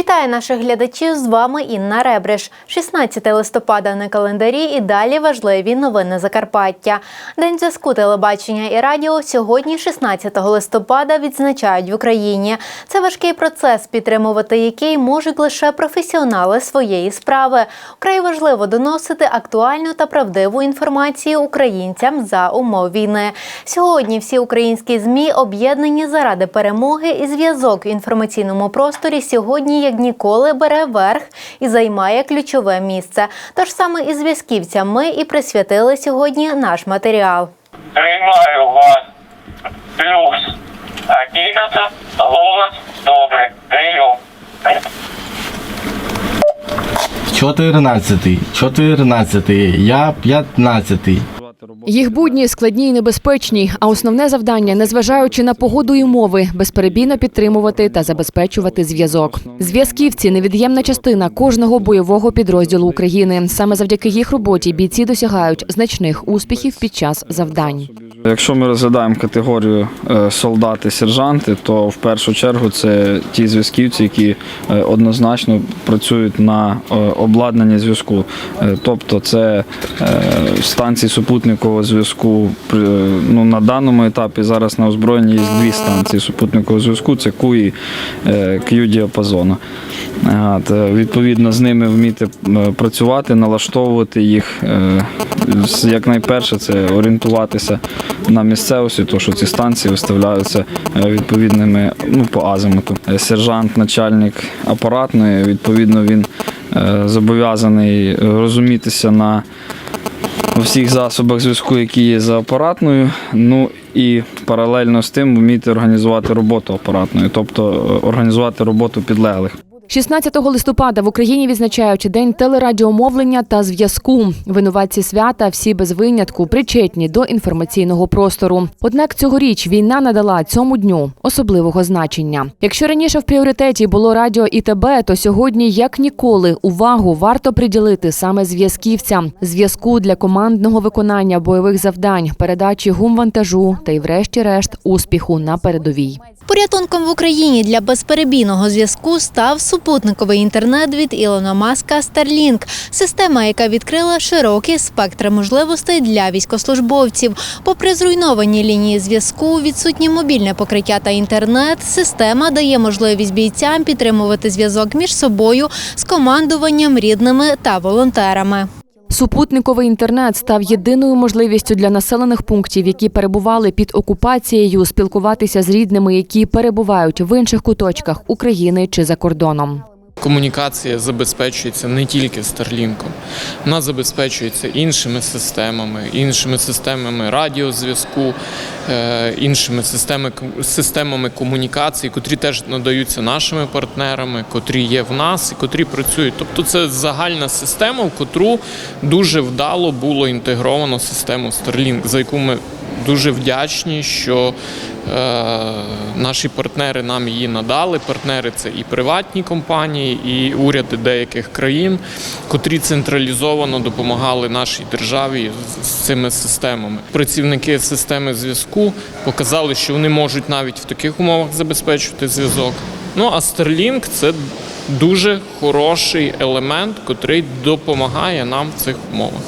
Вітаю наших глядачів. З вами Інна Ребриш. 16 листопада на календарі і далі важливі новини Закарпаття. День зв'язку телебачення і радіо сьогодні, 16 листопада, відзначають в Україні. Це важкий процес, підтримувати який можуть лише професіонали своєї справи. Вкрай важливо доносити актуальну та правдиву інформацію українцям за умов війни. Сьогодні всі українські змі об'єднані заради перемоги і зв'язок в інформаційному просторі сьогодні як ніколи бере верх і займає ключове місце. Тож саме і зв'язківцям ми і присвятили сьогодні наш матеріал. Приймаю вас. Плюс. Одинадцять. Голос. Добре. Прийом. 14, 14, я 15. Їх будні складні і небезпечні, а основне завдання, незважаючи на погоду і умови, безперебійно підтримувати та забезпечувати зв'язок. Зв'язківці невід'ємна частина кожного бойового підрозділу України. Саме завдяки їх роботі бійці досягають значних успіхів під час завдань. Якщо ми розглядаємо категорію е, солдати, сержанти, то в першу чергу це ті зв'язківці, які е, однозначно працюють на е, обладнанні зв'язку. Тобто це станції супутникового зв'язку. Ну, на даному етапі зараз на озброєнні є дві станції супутникового зв'язку це Q і Q-діапазону. Е, Відповідно, з ними вміти працювати, налаштовувати їх. Як найперше, це орієнтуватися на місцевості, то що ці станції виставляються е, відповідними ну, по азимуту. Е, Сержант, начальник апаратної, відповідно, він е, зобов'язаний розумітися на всіх засобах зв'язку, які є за апаратною. Ну і паралельно з тим вміти організувати роботу апаратною, тобто організувати роботу підлеглих. 16 листопада в Україні відзначають день телерадіомовлення та зв'язку. Винуватці свята всі без винятку причетні до інформаційного простору. Однак цьогоріч війна надала цьому дню особливого значення. Якщо раніше в пріоритеті було радіо і ТБ, то сьогодні, як ніколи, увагу варто приділити саме зв'язківцям, зв'язку для командного виконання бойових завдань, передачі гумвантажу та й, врешті-решт, успіху на передовій. Порятунком в Україні для безперебійного зв'язку став супутниковий інтернет від Ілона Маска Starlink – система, яка відкрила широкий спектр можливостей для військовослужбовців. Попри зруйновані лінії зв'язку, відсутнє мобільне покриття та інтернет, система дає можливість бійцям підтримувати зв'язок між собою з командуванням, рідними та волонтерами. Супутниковий інтернет став єдиною можливістю для населених пунктів, які перебували під окупацією, спілкуватися з рідними, які перебувають в інших куточках України чи за кордоном. Комунікація забезпечується не тільки Старлінком, вона забезпечується іншими системами, іншими системами радіозв'язку, е, іншими системи, системами комунікації, котрі теж надаються нашими партнерами, котрі є в нас і котрі працюють. Тобто це загальна система, в котру дуже вдало було інтегровано систему Starlink, за яку ми дуже вдячні, що е, наші партнери нам її надали. Партнери це і приватні компанії, і уряди деяких країн, котрі централізовано допомагали нашій державі з- цими системами. Працівники системи зв'язку показали, що вони можуть навіть в таких умовах забезпечувати зв'язок. Ну а Starlink – це дуже хороший елемент, котрий допомагає нам в цих умовах.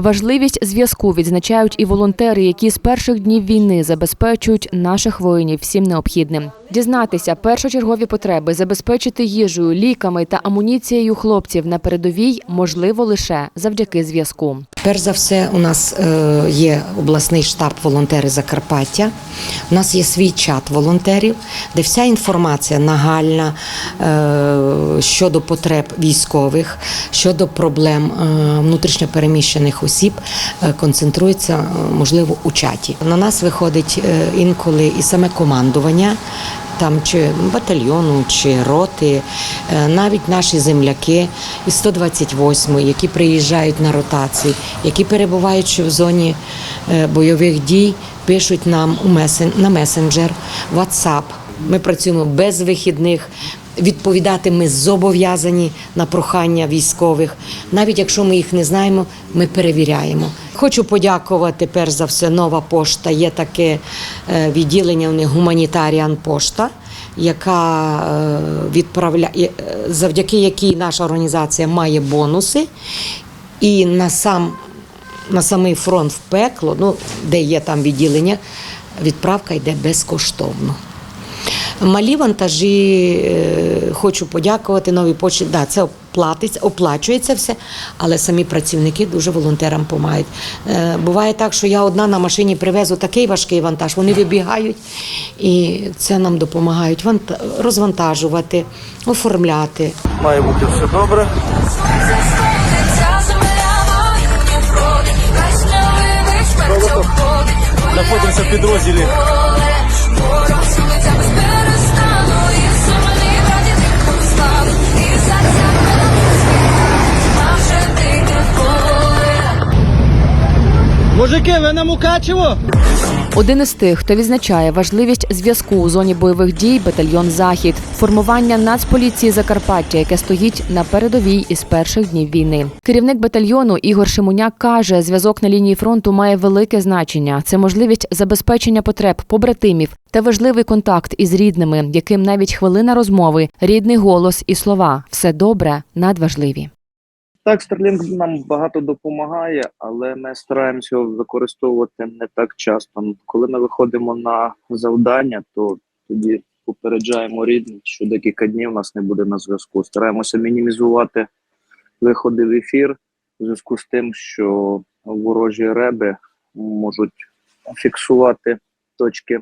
Важливість зв'язку відзначають і волонтери, які з перших днів війни забезпечують наших воїнів всім необхідним. Дізнатися першочергові потреби, забезпечити їжею, ліками та амуніцією хлопців на передовій можливо лише завдяки зв'язку. Перш за все, у нас е, є обласний штаб волонтери Закарпаття. У нас є свій чат волонтерів, де вся інформація нагальна е, щодо потреб військових, щодо проблем е, внутрішньопереміщених осіб концентрується, можливо, у чаті. На нас виходить інколи і саме командування. Там чи батальйону, чи роти, е, навіть наші земляки із 128, які приїжджають на ротації, які перебуваючи в зоні е, бойових дій, пишуть нам у месен, на месенджер, WhatsApp. Ми працюємо без вихідних. Відповідати ми зобов'язані на прохання військових. Навіть якщо ми їх не знаємо, ми перевіряємо. Хочу подякувати перш за все. Нова пошта. Є таке е, відділення у них гуманітаріан пошта. яка е, відправляє, завдяки якій наша організація має бонуси, і на сам на самий фронт в пекло, ну, де є там відділення, відправка йде безкоштовно. Малі вантажі, е, хочу подякувати новій почті. Да, це оплатиться, оплачується все, але самі працівники дуже волонтерам допомагають. Е, Буває так, що я одна на машині привезу такий важкий вантаж, вони вибігають і це нам допомагають ванта- розвантажувати, оформляти. Має бути все добре. Знаходимося в підрозділі. Мужики, ви на Мукачево? Один із тих, хто відзначає важливість зв'язку у зоні бойових дій, батальйон Захід, формування Нацполіції Закарпаття, яке стоїть на передовій із перших днів війни. Керівник батальйону Ігор Шимуняк каже, зв'язок на лінії фронту має велике значення. Це можливість забезпечення потреб побратимів та важливий контакт із рідними, яким навіть хвилина розмови, рідний голос і слова все добре надважливі. Так, Starlink нам багато допомагає, але ми стараємося його використовувати не так часто. Коли ми виходимо на завдання, то тоді попереджаємо рідних, що декілька днів нас не буде на зв'язку. Стараємося мінімізувати виходи в ефір в зв'язку з тим, що ворожі реби можуть фіксувати точки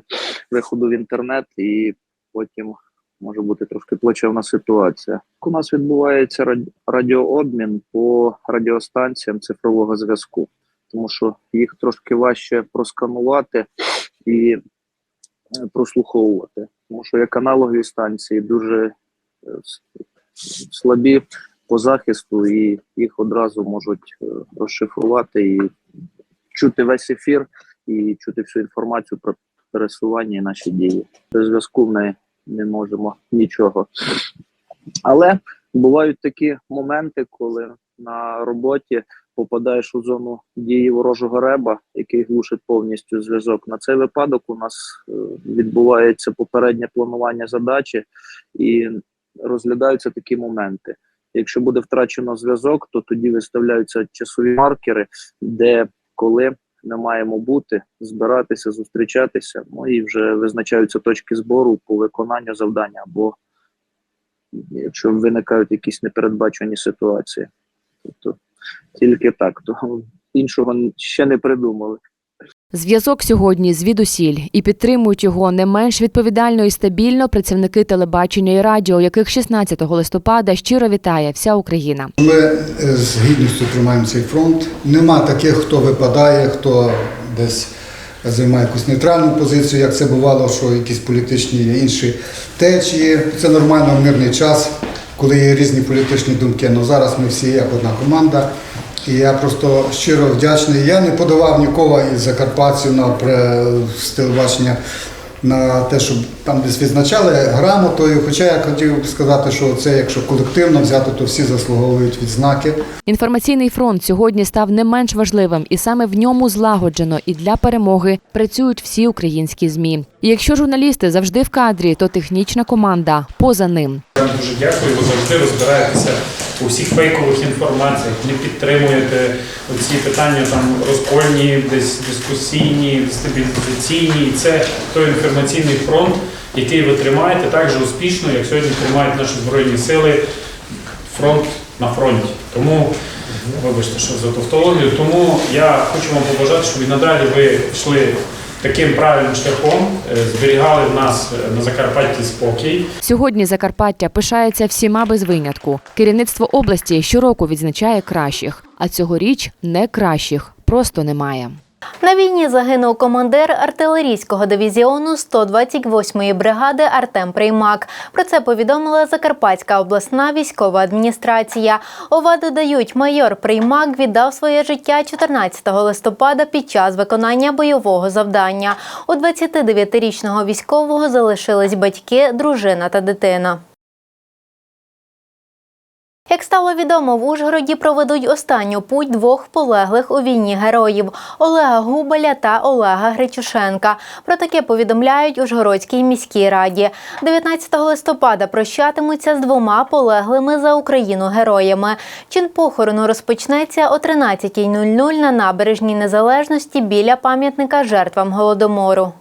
виходу в інтернет і потім може бути трошки плачевна ситуація. У нас відбувається раді- радіообмін по радіостанціям цифрового зв'язку, тому що їх трошки важче просканувати і е, прослуховувати, тому що як аналогові станції дуже е, слабі по захисту, і їх одразу можуть е, розшифрувати і чути весь ефір, і чути всю інформацію про пересування і наші дії. Без зв'язку ми не можемо нічого. Але бувають такі моменти, коли на роботі попадаєш у зону дії ворожого реба, який глушить повністю зв'язок. На цей випадок у нас е, відбувається попереднє планування задачі і розглядаються такі моменти. Якщо буде втрачено зв'язок, то тоді виставляються часові маркери, де коли ми маємо бути, збиратися, зустрічатися. Ну і вже визначаються точки збору по виконанню завдання, або якщо виникають якісь непередбачені ситуації. Тобто тільки так, то іншого ще не придумали. Зв'язок сьогодні звідусіль і підтримують його не менш відповідально і стабільно працівники телебачення і радіо, яких 16 листопада щиро вітає вся Україна. Ми е, з гідністю тримаємо цей фронт. Нема таких, хто випадає, хто десь займає якусь нейтральну позицію, як це бувало, що якісь політичні інші течії. Це нормально в мирний час, коли є різні політичні думки. Ну зараз ми всі як одна команда. І я просто щиро вдячний. Я не подавав нікого із закарпатців на телебачення на те, щоб там десь відзначали грамотою. Хоча я хотів сказати, що це якщо колективно взяти, то всі заслуговують відзнаки. Інформаційний фронт сьогодні став не менш важливим, і саме в ньому злагоджено і для перемоги працюють всі українські змі. І якщо журналісти завжди в кадрі, то технічна команда поза ним. Я вам дуже дякую. Ви завжди розбираєтеся у всіх фейкових інформаціях, не підтримуєте ці питання там розкольні, десь дискусійні, стабілізаційні. Це той інформаційний фронт, який ви тримаєте так же успішно, як сьогодні тримають наші збройні сили фронт на фронті. Тому вибачте, що за тавтологію. Тому я хочу вам побажати, щоб і надалі ви йшли таким правильним шляхом, е, зберігали в нас е, на Закарпатті спокій. Сьогодні Закарпаття пишається всіма без винятку. Керівництво області щороку відзначає кращих, а цьогоріч не кращих просто немає. На війні загинув командир артилерійського дивізіону 128-ї бригади Артем Приймак. Про це повідомила Закарпатська обласна військова адміністрація. ОВА додають, майор Приймак віддав своє життя 14 листопада під час виконання бойового завдання. У 29-річного військового залишились батьки, дружина та дитина. Як стало відомо, в Ужгороді проведуть останню путь двох полеглих у війні героїв Олега Губеля та Олега Гречушенка. Про таке повідомляють Ужгородській міській раді. 19 листопада прощатимуться з двома полеглими за Україну героями. Чин похорону розпочнеться о 13.00 на набережній Незалежності біля пам'ятника жертвам голодомору.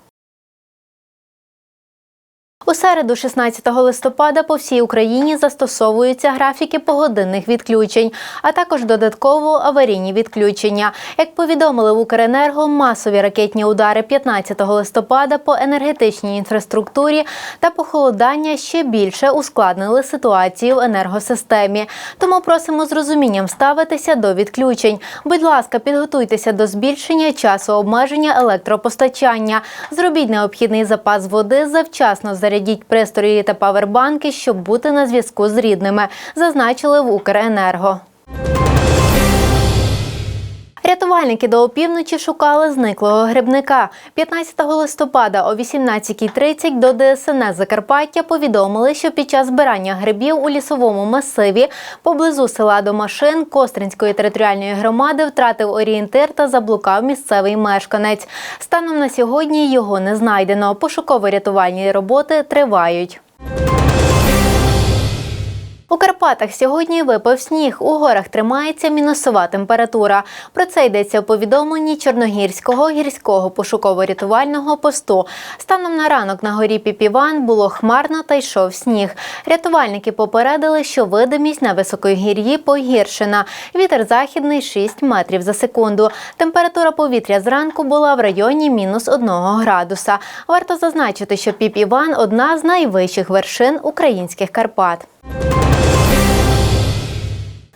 У середу, 16 листопада, по всій Україні застосовуються графіки погодинних відключень, а також додатково аварійні відключення. Як повідомили в Укренерго, масові ракетні удари 15 листопада по енергетичній інфраструктурі та похолодання ще більше ускладнили ситуацію в енергосистемі. Тому просимо з розумінням ставитися до відключень. Будь ласка, підготуйтеся до збільшення часу обмеження електропостачання. Зробіть необхідний запас води, завчасно зарядіть пристрої та павербанки, щоб бути на зв'язку з рідними, зазначили в Укренерго. Рятувальники до опівночі шукали зниклого грибника. 15 листопада о 18.30 до ДСНС Закарпаття повідомили, що під час збирання грибів у лісовому масиві поблизу села Домашин Костринської територіальної громади втратив орієнтир та заблукав місцевий мешканець. Станом на сьогодні його не знайдено. Пошуково-рятувальні роботи тривають. У Карпатах сьогодні випав сніг. У горах тримається мінусова температура. Про це йдеться у повідомленні Чорногірського гірського пошуково-рятувального посту. Станом на ранок на горі Піпіван було хмарно та йшов сніг. Рятувальники попередили, що видимість на високогір'ї погіршена. Вітер західний 6 метрів за секунду. Температура повітря зранку була в районі мінус 1 градуса. Варто зазначити, що Піпіван – одна з найвищих вершин українських Карпат.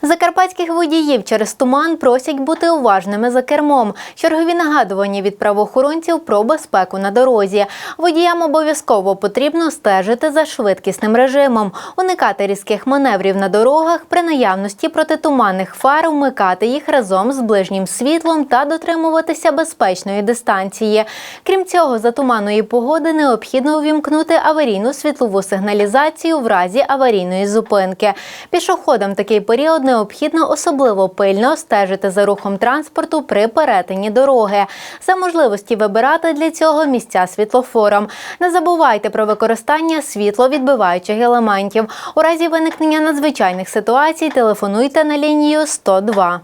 Закарпатських водіїв через туман просять бути уважними за кермом. Чергові нагадування від правоохоронців про безпеку на дорозі. Водіям обов'язково потрібно стежити за швидкісним режимом, уникати різких маневрів на дорогах, при наявності протитуманних фар вмикати їх разом з ближнім світлом та дотримуватися безпечної дистанції. Крім цього, за туманної погоди необхідно увімкнути аварійну світлову сигналізацію в разі аварійної зупинки. Пішоходам такий період необхідно особливо пильно стежити за рухом транспорту при перетині дороги. За можливості вибирати для цього місця світлофором. Не забувайте про використання світловідбиваючих елементів. У разі виникнення надзвичайних ситуацій телефонуйте на лінію 102.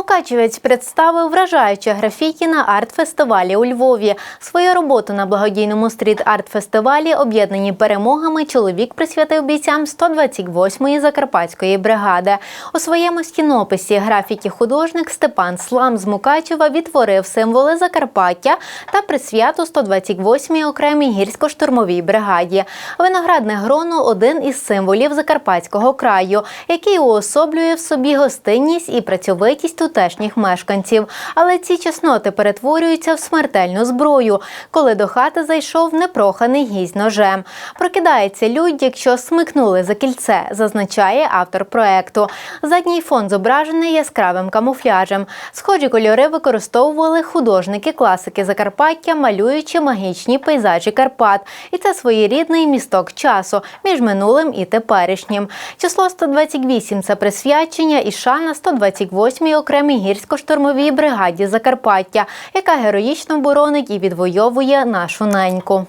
Мукачевець представив вражаюче графіті на арт-фестивалі у Львові. Свою роботу на благодійному стріт-арт-фестивалі, об'єднані перемогами, чоловік присвятив бійцям 128-ї закарпатської бригади. У своєму стінописі графіті художник Степан Слам з Мукачева відтворив символи Закарпаття та присвяту 128-й окремій гірсько-штурмовій бригаді. Виноградне гроно один із символів Закарпатського краю, який уособлює в собі гостинність і працьовитість тутешніх мешканців. Але ці чесноти перетворюються в смертельну зброю, коли до хати зайшов непроханий гість ножем. Прокидається людь, якщо смикнули за кільце, зазначає автор проекту. Задній фон зображений яскравим камуфляжем. Схожі кольори використовували художники класики Закарпаття, малюючи магічні пейзажі Карпат. І це своєрідний місток часу між минулим і теперішнім. Число 128 – це присвячення і шана 128-й окремій гірсько-штурмовій бригаді Закарпаття, яка героїчно боронить і відвоює нашу неньку.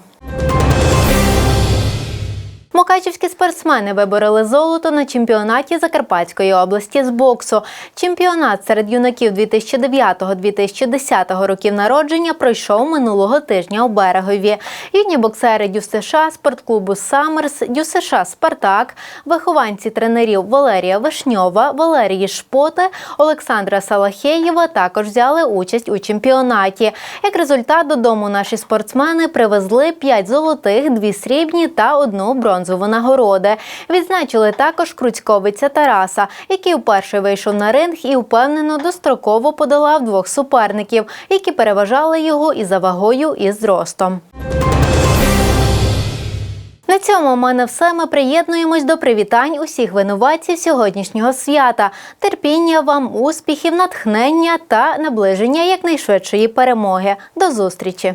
Мукачівські спортсмени вибороли золото на чемпіонаті Закарпатської області з боксу. Чемпіонат серед юнаків 2009-2010 років народження пройшов минулого тижня у берегові. Юні боксери Дю США, спортклубу Саммерс, Дю США Спартак, вихованці тренерів Валерія Вишньова, Валерії Шпоти, Олександра Салахєєва також взяли участь у чемпіонаті. Як результат, додому наші спортсмени привезли 5 золотих, 2 срібні та одну бронзову нагороди. Відзначили також Круцьковиця Тараса, який вперше вийшов на ринг і впевнено достроково подолав двох суперників, які переважали його і за вагою, і зростом. На цьому в мене все. Ми приєднуємось до привітань усіх винуватців сьогоднішнього свята. Терпіння вам, успіхів, натхнення та наближення якнайшвидшої перемоги. До зустрічі!